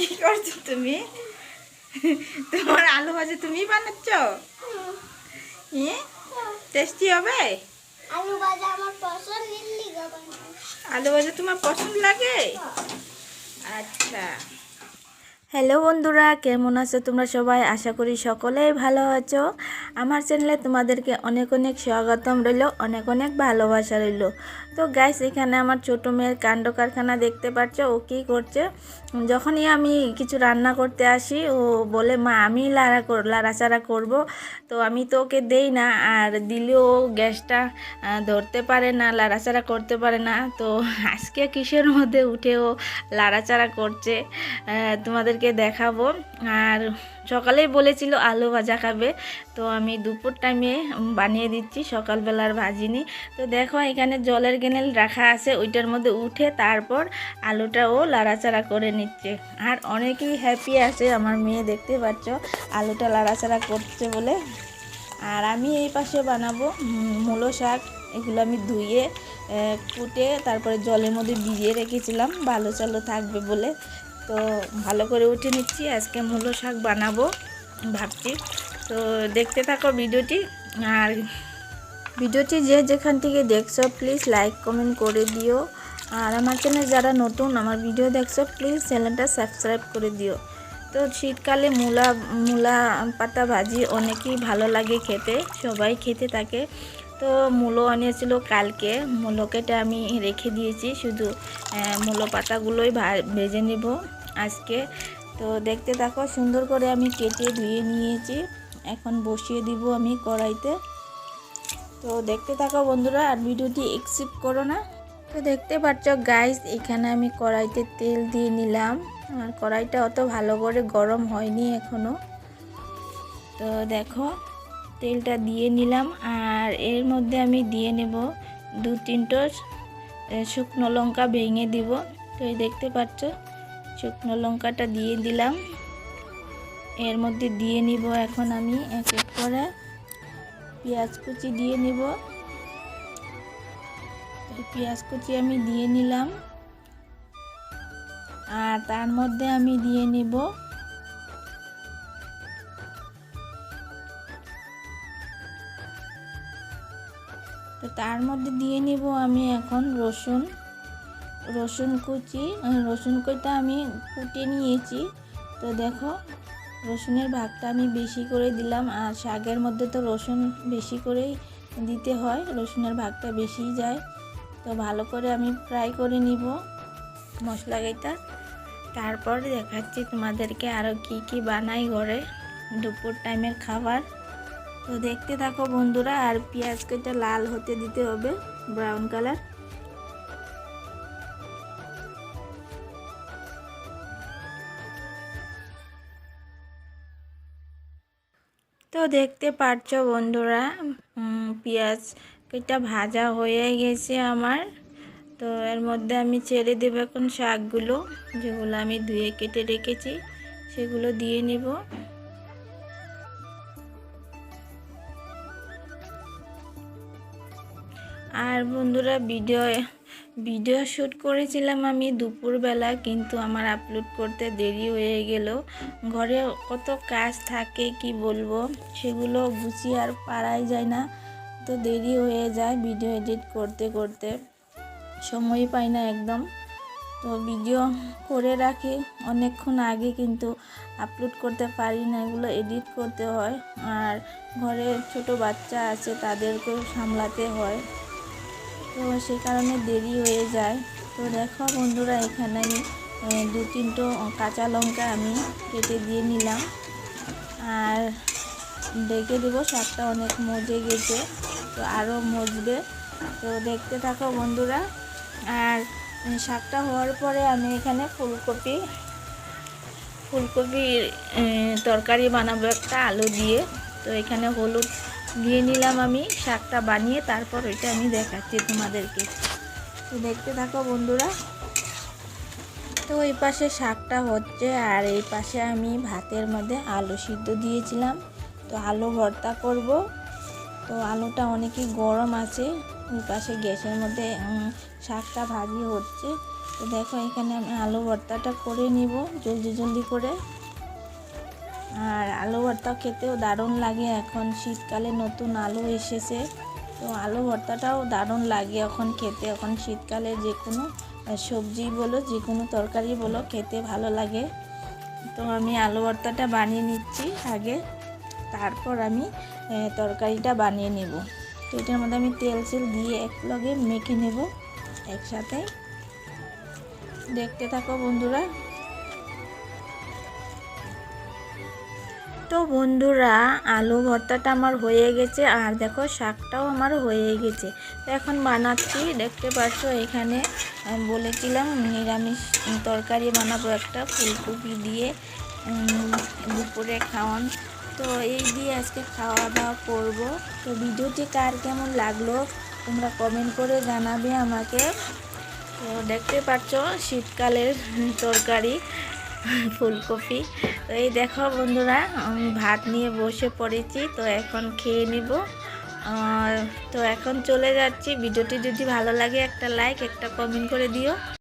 কি করছ তুমি? তোমার আলু ভাজি তুমি বানাচ্ছ? হ্যাঁ টেস্টি হবে? আলু ভাজা আমার পছন্দ আলু ভাজা তোমার পছন্দ লাগে? আচ্ছা। হ্যালো বন্ধুরা কেমন আছো তোমরা সবাই? আশা করি সকলেই ভালো আছো। আমার চ্যানেলে তোমাদেরকে অনেক অনেক স্বাগতম রইল অনেক অনেক ভালোবাসা রইল। তো গ্যাস এখানে আমার ছোট মেয়ের কাণ্ড কারখানা দেখতে পাচ্ছ ও কী করছে? যখনই আমি কিছু রান্না করতে আসি, ও বলে, মা, আমি লাড়া লাড়াচাড়া করব, তো আমি তো ওকে দেই না, আর দিলেও গ্যাসটা ধরতে পারে না, লাড়াচাড়া করতে পারে না। তো আজকে কিসের মধ্যে উঠে ও লাড়াচাড়া করছে? তোমাদেরকে দেখাবো। আর সকালেই বলেছিল আলু ভাজা খাবে। তো আমি দুপুর টাইমে বানিয়ে দিচ্ছি, সকালবেলার ভাজিনি। তো দেখো এখানে জলের গেনেল রাখা আছে, ওইটার মধ্যে উঠে তারপর আলুটাও লাড়াচাড়া করে নিচ্ছে। আর অনেকেই হ্যাপি আছে, আমার মেয়ে দেখতে পাচ্ছ, আলুটা লাড়াচাড়া করছে বলে। আর আমি এই পাশে বানাবো মূলো শাক, এগুলো আমি ধুয়ে কুটে, তারপরে জলের মধ্যে ভিজিয়ে রেখেছিলাম ভালো চালো থাকবে বলে। তো ভালো করে উঠে নিচ্ছি, আজকে মূলো শাক বানাবো ভাবছি। তো দেখতে থাকো ভিডিওটি, আর ভিডিওটি যে যেখান থেকে দেখছ প্লিজ লাইক কমেন্ট করে দিও। আর আমার চ্যানেল যারা নতুন, আমার ভিডিও দেখছ প্লিজ চ্যানেলটা সাবস্ক্রাইব করে দিও। তো শীতকালে মূলা মূলা পাতা ভাজি অনেকই ভালো লাগে খেতে, সবাই খেতে থাকে। তো মূলো আনিয়েছিল কালকে। মূলো কেটে আমি রেখে দিয়েছি, শুধু মূলো পাতাগুলোই ভেজে নিব আজকে। তো দেখতে থাকো, সুন্দর করে আমি কেটে ধুয়ে নিয়েছি। এখন বসিয়ে দিব আমি কড়াইতে। তো দেখতে থাকো বন্ধুরা, আর ভিডিওটি এক্সিপ্ট করো না। তো দেখতে পাচ্ছ গাইস এখানে আমি কড়াইতে তেল দিয়ে নিলাম। আর কড়াইটা অত ভালো করে গরম হয়নি এখনও। তো দেখো তেলটা দিয়ে নিলাম আর এর মধ্যে আমি দিয়ে নেব দু তিনটো শুকনো লঙ্কা ভেঙে দিব। তো এই দেখতে পাচ্ছ, শুকনো লঙ্কাটা দিয়ে দিলাম। এর মধ্যে দিয়ে নিব এখন আমি এক এক করে পেঁয়াজ কুচি দিয়ে নিব। পেঁয়াজ কুচি আমি দিয়ে নিলাম। আর তার মধ্যে আমি দিয়ে নিব তো তার মধ্যে দিয়ে নিব আমি এখন রসুন রসুন কুচি রসুন কুচিটা আমি কুটে নিয়েছি। তো দেখো, রসুনের ভাগটা আমি বেশি করে দিলাম, আর শাকের মধ্যে তো রসুন বেশি করেই দিতে হয়, রসুনের ভাগটা বেশি যায়। তো ভালো করে আমি ফ্রাই করে নিব মশলাটা তারপর দেখাচ্ছি তোমাদেরকে আরও কি কি বানাই ঘরে দুপুর টাইমের খাবার। তো দেখতে থাকো বন্ধুরা, আর পেঁয়াজ কেটে লাল হতে দিতে হবে ব্রাউন কালার তো দেখতে পারছ বন্ধুরা পেঁয়াজ কেটে ভাজা হয়ে গেছে আমার। তো এর মধ্যে আমি ছেড়ে দেবো এখন শাকগুলো, যেগুলো আমি ধুয়ে কেটে রেখেছি, সেগুলো দিয়ে নেব। আর বন্ধুরা ভিডিও ভিডিও শ্যুট করেছিলাম আমি দুপুরবেলা, কিন্তু আমার আপলোড করতে দেরি হয়ে গেল। ঘরে কত কাজ থাকে, কি বলব? সেগুলো গুছিয়ে আর পারাই যায় না। তো দেরি হয়ে যায় ভিডিও এডিট করতে করতে। সময় পাই না একদম। তো ভিডিও করে রাখি অনেকক্ষণ আগে, কিন্তু আপলোড করতে পারি না। এগুলো এডিট করতে হয়। আর ঘরে ছোট বাচ্চা আছে, তাদেরকেও সামলাতে হয়। তো সেই কারণে দেরি হয়ে যায়। তো দেখো বন্ধুরা, এখানে আমি দু তিনটো কাঁচা লঙ্কা আমি কেটে দিয়ে নিলাম। আর ডেকে দেবো শাকটা অনেক মজে গেছে, তো আরও মজবে। তো দেখতে থাকো বন্ধুরা, আর শাকটা হওয়ার পরে আমি এখানে ফুলকপি, ফুলকপির তরকারি বানাবো একটা আলু দিয়ে। তো এখানে হলুদ দিয়ে নিলাম আমি শাকটা বানিয়ে, তারপর ওইটা আমি দেখাচ্ছি তোমাদেরকে। তো দেখতে থাকো বন্ধুরা, তো এই পাশে শাকটা হচ্ছে, আর এই পাশে আমি ভাতের মধ্যে আলু সিদ্ধ দিয়েছিলাম। তো আলু ভর্তা করব। তো আলুটা অনেকই গরম আছে, ওই পাশে গ্যাসের মধ্যে শাকটা ভাজি হচ্ছে। তো দেখো এখানে আমি আলু ভর্তাটা করে নিব, জলদি জলদি করে। আর আলু ভর্তা খেতেও দারুণ লাগে এখন। শীতকালে নতুন আলু এসেছে। তো আলু ভর্তাটাও দারুণ লাগে এখন খেতে। এখন শীতকালে যে কোনো সবজি বলো, যে কোনো তরকারি বলো, খেতে ভালো লাগে। তো আমি আলু ভর্তাটা বানিয়ে নিচ্ছি আগে। তারপর আমি তরকারিটা বানিয়ে নেব। তো এটার মধ্যে আমি তেল সেল দিয়ে এক লগে মেখে নেব একসাথে। দেখতে থাকো বন্ধুরা। তো বন্ধুরা, আলু ভর্তাটা আমার হয়ে গেছে আর দেখো শাকটাও আমার হয়ে গেছে। এখন বানাচ্ছি, দেখতে পাচ্ছ এখানে বলেছিলাম নিরামিষ তরকারি বানাবো একটা ফুলকপি দিয়ে দুপুরে খাওয়ান। তো এই দিয়ে আজকে খাওয়া দাওয়া করব। তো ভিডিওটি কার কেমন লাগল তোমরা কমেন্ট করে জানাবে আমাকে। তো দেখতে পাচ্ছ শীতকালের তরকারি। ফুলকপি। তো এই দেখো বন্ধুরা, আমি ভাত নিয়ে বসে পড়েছি, তো এখন খেয়ে নিব। তো এখন চলে যাচ্ছি। ভিডিওটি যদি ভালো লাগে একটা লাইক, একটা কমেন্ট করে দিও।